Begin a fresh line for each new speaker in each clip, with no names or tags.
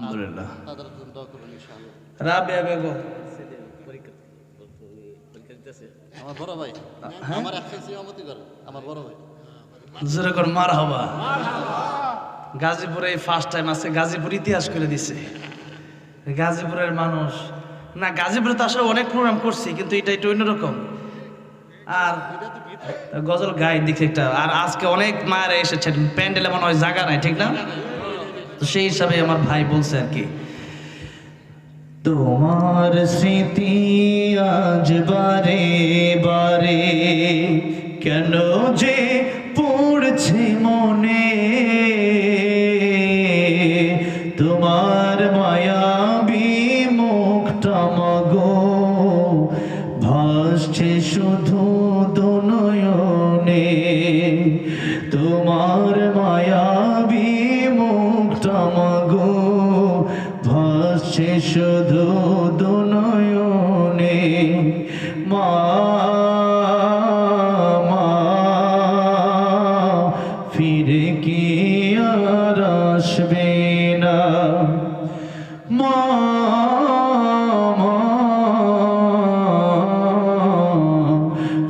আলহামদুলিল্লাহ। রাবিয়া বেগম।
আমার বড় ভাই। আমার একসাথে করে। আমার বড় ভাই।
জোরে মার হবা গাজীপুরে ফার্স্ট টাইম আছে গাজীপুর ইতিহাস করে দিছে। গাজীপুরের মানুষ। না গাজীপুরে তো আসলে অনেক প্রোগ্রাম করছি কিন্তু এটা একটু অন্যরকম। আর গজল গাই দিকে একটা আর আজকে অনেক মায়েরা এসেছেন প্যান্ডেলে মনে হয় জায়গা নাই ঠিক না? তো সেই হিসাবে আমার ভাই বলছে আর কি, তোমার স্মৃতি আজ বারে বারে, কেন যে পড়ছে মনে? তোমার মায়াবী মুখটা মগো, ভাসছে শুধু দুনয়নে। তোমার মায়াবী মুখটা ভাসছে শুধু দুনয়নে। মা ফিরে কি আর আসবে না? মা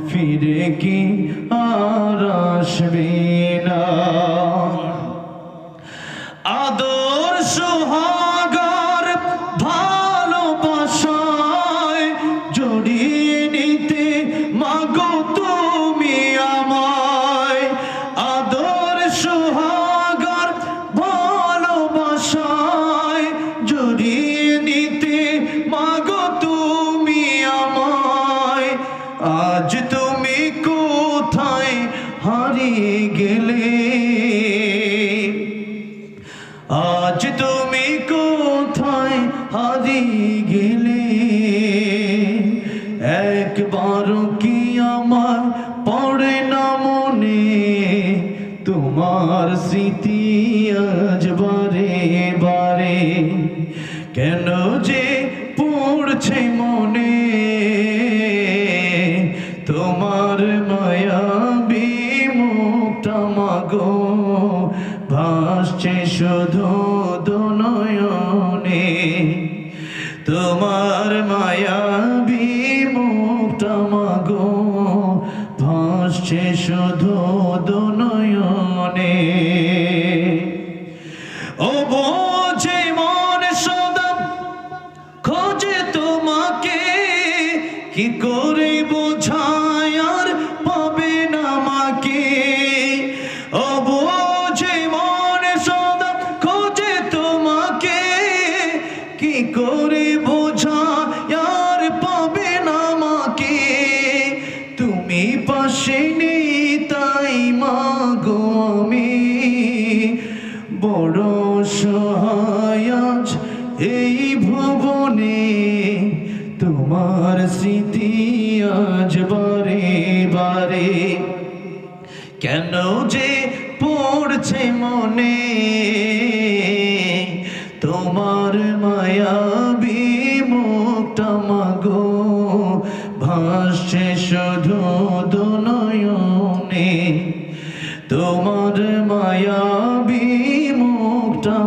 ফিরে কি আর আসবে না? আদর সোহাগার মাগো তুমি আদর সোহাগার ভালোবাসায় জড়িয়ে নিতে মাগো তুমি আজ তুমি কোথায় হারিয়ে গেলে? আজ তুমি কোথায় হারিয়ে গেলে? একবার পড়ছে মনে, তোমার মায়া বিমুখটা মাগো, ভাসছে শুধু দুনয়নে। তোমার মায়া বিমুখটা মাগো, ভাসছে শুধু করে বোঝা, আর পাবে না মাকে। তুমি পাশে নেই, তাই মাগো আমি। বড় সহায় এই ভুবনে, তোমার স্মৃতি আজ বারে বারে। কেন যে পড়ছে মনে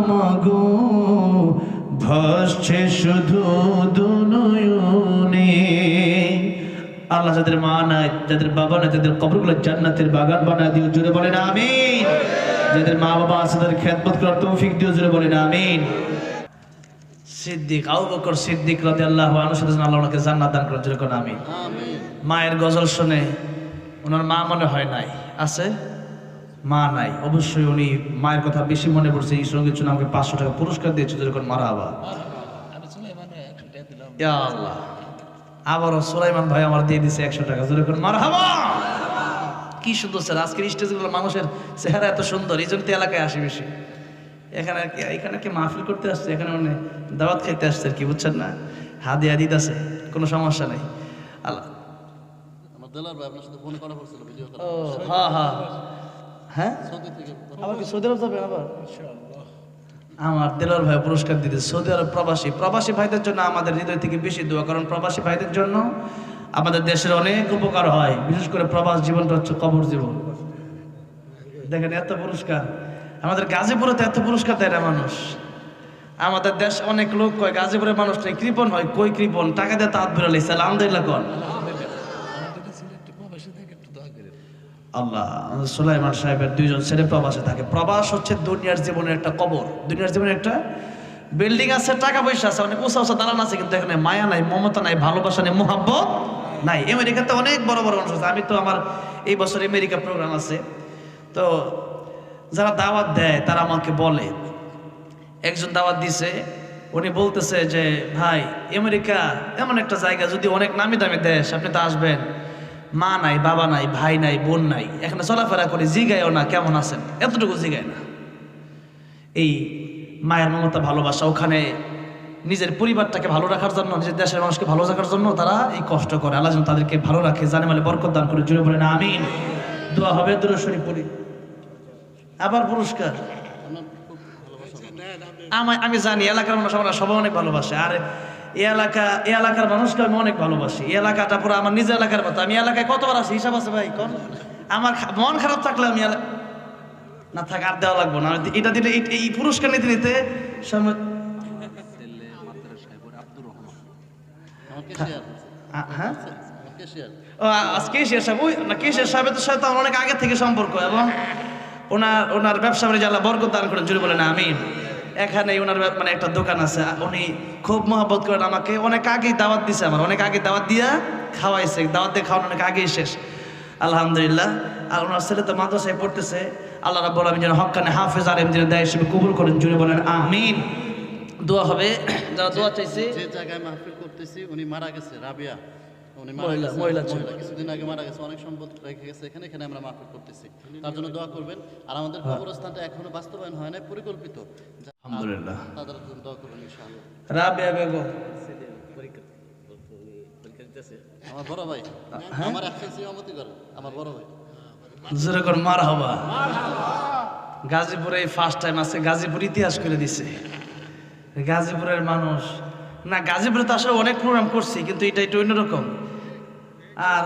মাগো ভাসছে শুধু দুনয়নে। আল্লাহ যাদের মা নাই যাদের বাবা নাই তাদের কবরগুলো জান্নাতের বাগান বানা দিও জুড়ে বলেন আমিন। যাদের মা বাবা আছে তাদের খেদমত করার তৌফিক দিও জুড়ে বলেন আমিন। সিদ্দিক আবু বকর সিদ্দিক আল্লাহ ওনাকে জান্নাত দান আমিন। মায়ের গজল শুনে ওনার মা মনে হয় নাই আছে? মা নাই। অবশ্যই উনি মায়ের কথা বেশি মনে পড়ছে এই সংগীত শুনে আমাকে পাঁচশো টাকা পুরস্কার দিয়েছে যখন মারা আবার আল্লাহ। আবারও সুলাইমান ভাই আমার দিয়ে দিছে একশো টাকা যখন মারা হাবা কি সুন্দর স্যার আজকের স্টেজগুলো মানুষের চেহারা এত সুন্দর এই জন্য তো এলাকায় আসে বেশি। এখানে আর কি এখানে কি মাহফিল করতে আসছে? এখানে মানে দাওয়াত খাইতে আসছে আর কি বুঝছেন না? হাদি হাদিদ আছে কোনো সমস্যা নেই। আল্লাহ। ও হ্যাঁ হ্যাঁ হ্যাঁ? আবার কি সৌদি আরব যাবেন আবার? আমার দেলোয়ার ভাই পুরস্কার দিতে সৌদি আরব প্রবাসী প্রবাসী ভাইদের জন্য আমাদের হৃদয় থেকে বেশি দোয়া কারণ প্রবাসী ভাইদের জন্য আমাদের দেশের অনেক উপকার হয়। বিশেষ করে প্রবাস জীবনটা হচ্ছে কবর জীবন। দেখেন এত পুরস্কার। আমাদের গাজীপুরে তো এত পুরস্কার দেয় না মানুষ।
আমাদের দেশ অনেক লোক কয় গাজীপুরের মানুষ নেই কৃপন হয়। কই কৃপন? টাকা দিয়ে তাঁত বেরো লাইছে আলহামদুলিল্লাহ কন। আল্লাহ, সুলাইমান সাহেবের দুইজন ছেলে প্রবাসে থাকে। প্রবাস হচ্ছে দুনিয়ার জীবনের একটা কবর। দুনিয়ার জীবনের একটা বিল্ডিং আছে, টাকা পয়সা আছে, অনেক উঁচা উঁচা দালান আছে, কিন্তু এখানে মায়া নাই, মমতা নাই, ভালোবাসা নেই, মোহাব্বত নাই। আমেরিকাতে অনেক বড় বড় মানুষ আছে। আমি তো আমার এই বছর আমেরিকা প্রোগ্রাম আছে। তো যারা দাওয়াত দেয়, তারা আমাকে বলে। একজন দাওয়াত দিছে, উনি বলতেছে যে, ভাই, আমেরিকা এমন একটা জায়গা, যদি অনেক নামি দামি দেশ, আপনি তো আসবেন। মা নাই বাবা নাই ভাই নাই বোন নাই এখানে চলাফেরা করে জিগায়ও না কেমন আছেন? এতটুকু জিগায় না। এই মায়ের মমতা ভালোবাসা ওখানে নিজের পরিবারটাকে ভালো রাখার জন্য নিজের দেশের মানুষকে ভালো রাখার জন্য তারা এই কষ্ট করে। আল্লাহ যেন তাদেরকে ভালো রাখে জানে মালে বরকত দান করে জুড়ে বলেন আমিন। দোয়া হবে দূরস্বরী পড়ি। আবার পুরস্কার। আমি জানি এলাকার মানুষ আমরা সবাই অনেক ভালোবাসে। আর এই এলাকা এই এলাকার মানুষকে আমি অনেক ভালোবাসি। এই এলাকাটা পুরো আমার নিজের এলাকার মতো। আমি এলাকায় কতবার আছি? হিসাব আছে ভাই কোন? আমার মন খারাপ থাকলে আমি না থাক আর দেওয়া লাগবো না। এটা দিলে এই- পুরস্কার নিতে নিতে সময় হ্যাঁ? আজকে কেশিয়ার সাহেব? ওই না কেশিয়ার সাহেবের সাথে আমার অনেক আগে থেকে সম্পর্ক এবং ওনার ওনার ব্যবসা বাণিজ্য আল্লাহ বরকত দান করেন জুড়ে বলেন আমি এখানে ওনার মানে একটা দোকান আছে উনি খুব মহব্বত করেন আমাকে। অনেক আগেই দাওয়াত দিছে আমার অনেক আগে দাওয়াত দিয়া খাওয়াইছে দাওয়াত দিয়ে খাওয়ানো অনেক আগেই শেষ। আলহামদুলিল্লাহ। আর ওনার ছেলে তো মাদ্রাসায় পড়তেছে। আল্লাহ রাব্বুল আলামিন যেন হক্কানে হাফেজ আলেম যেন দেয় হিসেবে কবুল করেন জুড়ে বলেন আমিন। দোয়া হবে যারা দোয়া চাইছে।
যে জায়গায় মাহফিল করতেছি উনি মারা গেছে রাবিয়া। উনি মারা
মহিলা-
গেছে
মহিলা ছিল।
কিছুদিন আগে মারা গেছে অনেক সম্পদ রেখে গেছে এখানে এখানে আমরা মাহফিল করতেছি। তার জন্য দোয়া করবেন। আর আমাদের কবরস্থানটা এখনও বাস্তবায়ন হয় না পরিকল্পিত।
আলহামদুলিল্লাহ। রাবিয়া বেগম।
আমার বড় ভাই। আমার অ্যাবসেন্স করে আমার বড় ভাই।
যেরকম মার হবা গাজীপুরে ফার্স্ট টাইম আছে গাজীপুর ইতিহাস করে দিছে। গাজীপুরের মানুষ না গাজীপুরে তো আসলে অনেক প্রোগ্রাম করছি কিন্তু এটা একটু অন্যরকম। আর